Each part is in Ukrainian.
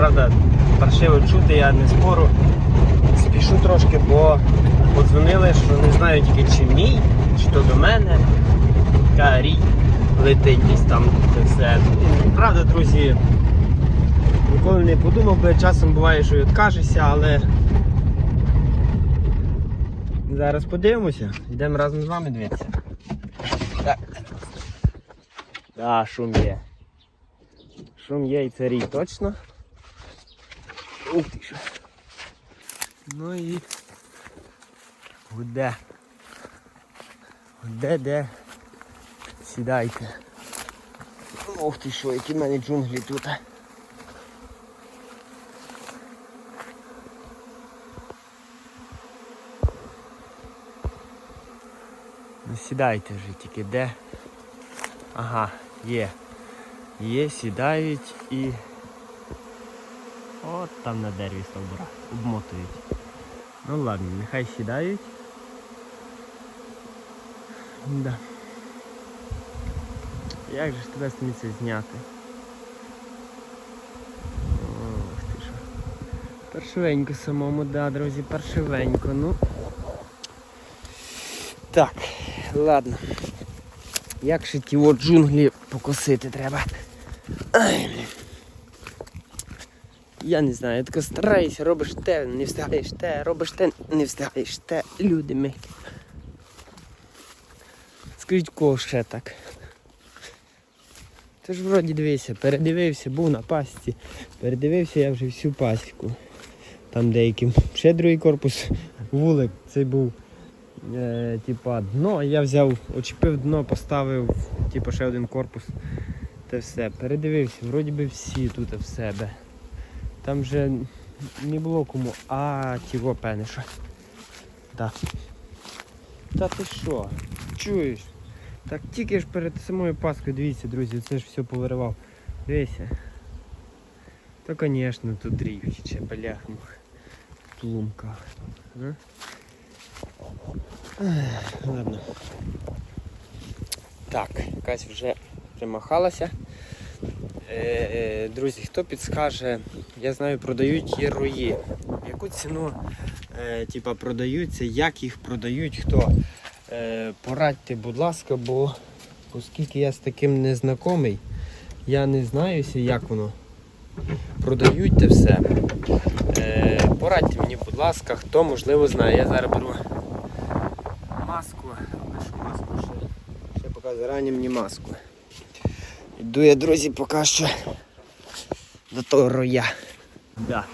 правда, паршиво чути, я не спору. Спішу трошки, бо подзвонили, що не знаю тільки чи мій, чи то до мене. Така рій летить десь там це все. Ну, Правда, друзі, ніколи не подумав би, часом буває, що й откажешся, але зараз подивимося, йдемо разом з вами дивитися. Так. Да, шум є. Шум є і це рій, точно. Ух ти що. Ну і гуде. Гуде, де. Сідайте. Ох ти що, які в мене джунглі тут. Ну сідайте вже тільки де. Ага, є. Є, сідають і. От там на дереві стовбура. Обмотують. Ну ладно, нехай сідають. Да. Як же ж тебе сміться зняти? Ох ти що. Паршивенько самому, да, друзі, паршивенько, ну. Так, ладно. Як ще ті от джунглі покосити треба? Ай, блін. Я не знаю, я тако стараюся, робиш те, не встигаєш те, робиш те, не встигаєш те. Люди ми. Скажіть, кого ще так? Ти ж вроді дивися, передивився, був на пасіці, передивився я вже всю пасіку. Там деяким. Ще другий корпус, вулик, цей був е, типа дно. Я взяв, очепив дно, поставив, типу, ще один корпус. Та все. Передивився, вроді би всі тут в себе. Там вже не було кому. А, тіго пениша. Так. Та ти що? Чуєш? Так тільки ж перед самою Паскою, дивіться, друзі, це ж все повиривав. Дивися. То звісно тут рівчиче, бляхмух. Тлумка. А? Ладно. Так, якась вже примахалася. Е, е, Друзі, хто підскаже, я знаю, продають є рої. Яку ціну е, типа, продаються, як їх продають, хто? Е, порадьте, будь ласка, бо оскільки я з таким не знайомий, я не знаюся, як воно. Продають те все. Е, порадьте мені, будь ласка, хто можливо знає. Я зараз беру маску. Що маску ще? Ще поки зарані мені маску. Йду я, друзі, поки що до того роя. Да.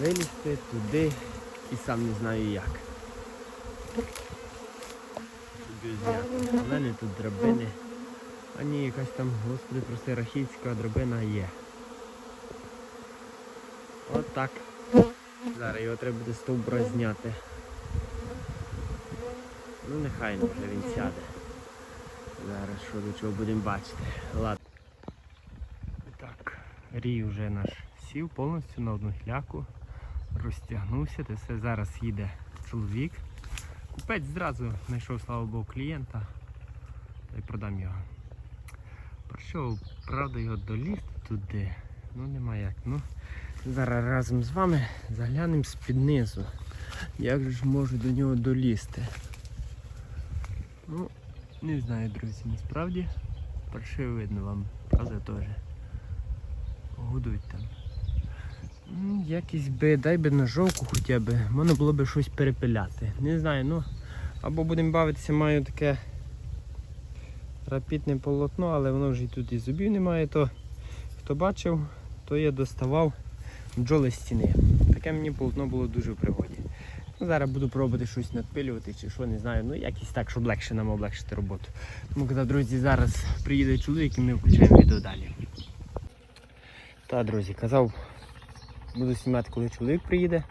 Вилізти туди і сам не знаю як. У мене тут драбини. А ні, якась там, господи, прости, рахівська драбина є. От так. Зараз його треба буде з стовбура зняти. Ну нехай вже він сяде. Зараз що до чого будемо бачити. Ладно. Так, рій вже наш сів повністю на одну хляку. Розтягнувся, це все зараз їде чоловік. Купець зразу знайшов, слава Богу, клієнта та й продам його. Прийшов, правда, його долізти туди. Ну нема як. Ну, зараз разом з вами заглянемо з-під низу. Як же ж можу до нього долізти? Ну, не знаю, друзі, насправді паршиво видно вам, правда теж. Годують там. М, Якісь би, дай би ножовку хоча б, можна було б щось перепиляти. Не знаю, ну. Або будемо бавитися, маю таке рапітне полотно, але воно вже і тут і зубів немає, то хто бачив, то я доставав бджоли стіни. Таке мені полотно було дуже. Ну, зараз буду пробувати щось надпилювати чи що, не знаю. Ну якось так, щоб легше нам облегшити роботу. Тому казав, друзі, зараз приїде чоловік і ми включаємо відео далі. Та, друзі, казав, буду знімати, коли чоловік приїде.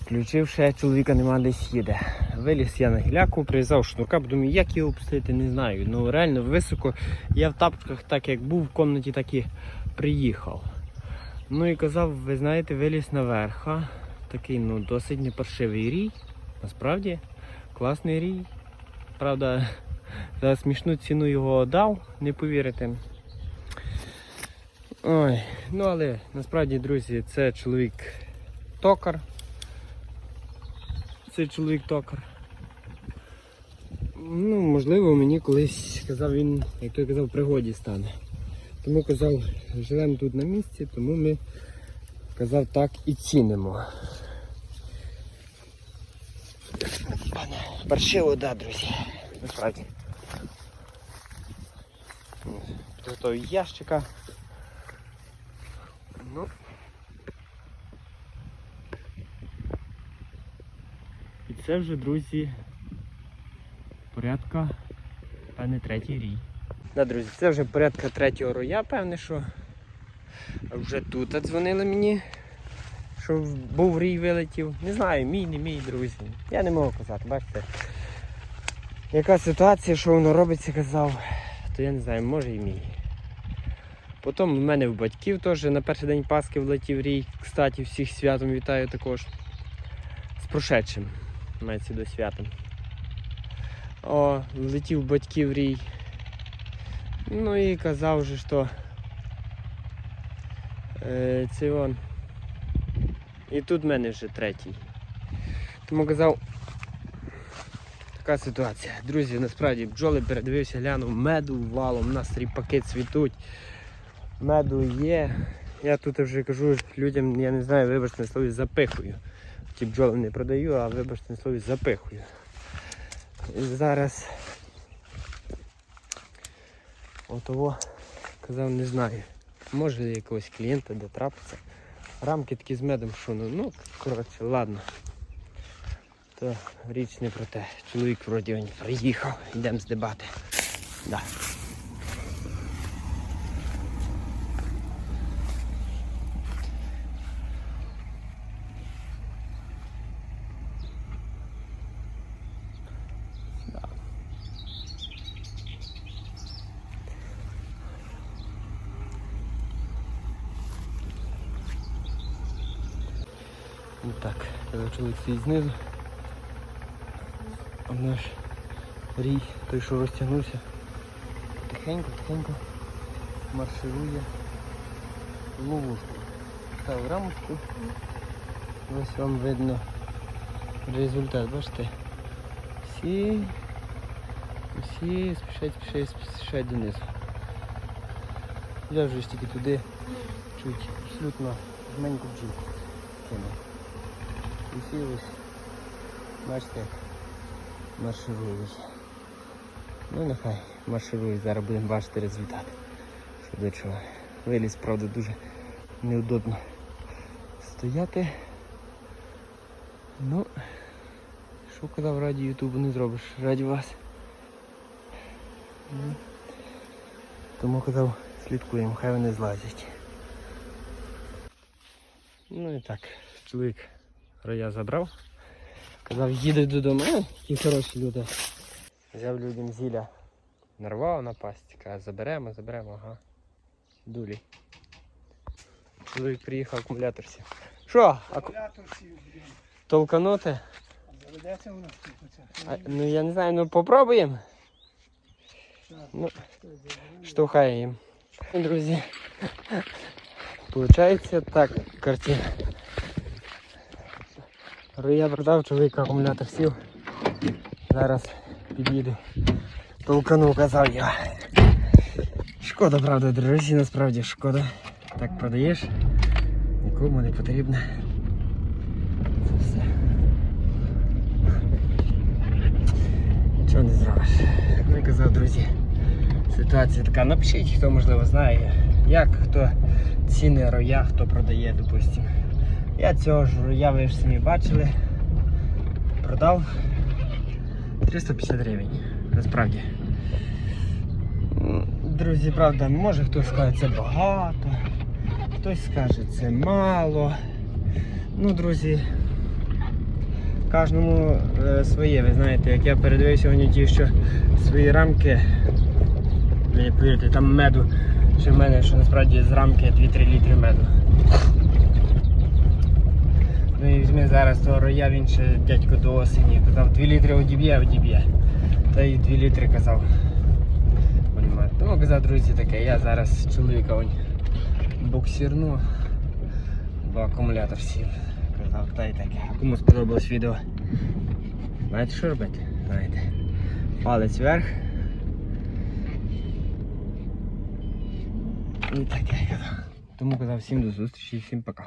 Включив ще чоловіка нема десь їде. Виліз я на гіляку, прив'язав шнурка, думаю, як його опустити, не знаю. Ну реально високо. Я в тапочках, так як був в кімнаті, так і приїхав. Ну і казав, ви знаєте, виліз наверх. Такий ну, досить непаршивий рій. Насправді, класний рій. Правда, за смішну ціну його дав, не повірите. Ой, ну але насправді, друзі, це чоловік токар. Це чоловік токар. Ну, можливо, мені колись казав він, як той казав, пригоді стане. Тому казав, живемо тут на місці, тому ми казав так і цінимо. Паршиво, да, друзі. Насправді. Підготовив ящика. Ну. І це вже, друзі, порядка, певне, третій рій. Да, друзі, це вже порядка третього роя, певне, що вже тут дзвонили мені, що був рій вилетів. Не знаю, мій, не мій, друзі. Я не можу казати, бачите. Яка ситуація, що воно робиться, казав, то я не знаю, може і мій. Потім в мене в батьків теж на перший день Пасхи влетів рій. Кстати, всіх святом вітаю також. З прошедшим. Мається до святом. О, влетів батьків рій. Ну і казав же, що е, це он. І тут в мене вже третій. Тому казав, така ситуація. Друзі, насправді бджоли передивився, глянув, меду валом, у нас ріпаки цвітуть меду є. Я тут вже кажу людям, я не знаю, вибачте на слові запихую. Ті бджоли не продаю, а вибачте на слові запихую. І зараз отого казав, не знаю. Може якогось клієнта де трапиться. Рамки такі з медом, що ну, коротше, ладно. То річ не про те. Чоловік вроді він приїхав, йдемо здибати. Да. Так, чоловік стоїть знизу. А наш рій, той що розтягнувся, потихеньку марширує ловушку. Ставив рамочку. Ось вам видно результат, бачите? Всі, всі спішать, спішать, спішать донизу. Я вже ж тільки туди чуть абсолютно жменьку бджілку кинув. Ось, бачите, як. Ну нехай марширують, зараз будемо бачити результат. Що до чого. Виліз, правда, дуже неудобно стояти. Ну, що казав раді Ютубу не зробиш, раді вас. Ну, Тому казав, слідкуємо, хай вони злазять. Ну і так, чоловік роя забрав. Казав, їде додому. Е, Які хороші люди. Взяв людям зілля. Нарвав на пасті. Каже, заберемо, заберемо, ага. Дулі. Чоловік приїхав акумулятор сів. Що? Аку... Блін. Толканути? Заведеться у нас тут оця. А, ну я не знаю, ну попробуємо. Ну, штовхаємо. Друзі. Получається так картина. Я продав, чоловік акумулятор сів. Зараз під'їду. Толкану, казав я. Шкода, правда, дорожчі, насправді шкода. Так продаєш. Нікому не потрібно. Це все. Нічого не зробиш. Як казав, друзі, ситуація така. Напишіть, хто можливо знає, як хто ціни роя, хто продає, допустимо. Я цього ж роя, ви ж самі бачили. Продав 350 гривень. Насправді. Друзі, правда, може хтось скаже це багато, хтось скаже це мало. Ну, друзі, кожному е, своє, ви знаєте, як я передивив сьогодні ті, що свої рамки, не повірите, там меду, що в мене, що насправді з рамки 2-3 літри меду. Ну і візьми зараз того роя, він ще дядько до осені. Казав 2 літри одіб'є, одіб'є. Та й 2 літри казав. Тому казав, друзі, таке, я зараз чоловіка вон, буксірну, бо акумулятор сів. Казав, та й таке. Кому сподобалось відео. Знаєте, що робити? Знаєте. Палець вверх. І таке казав. Тому казав всім до зустрічі, всім пока.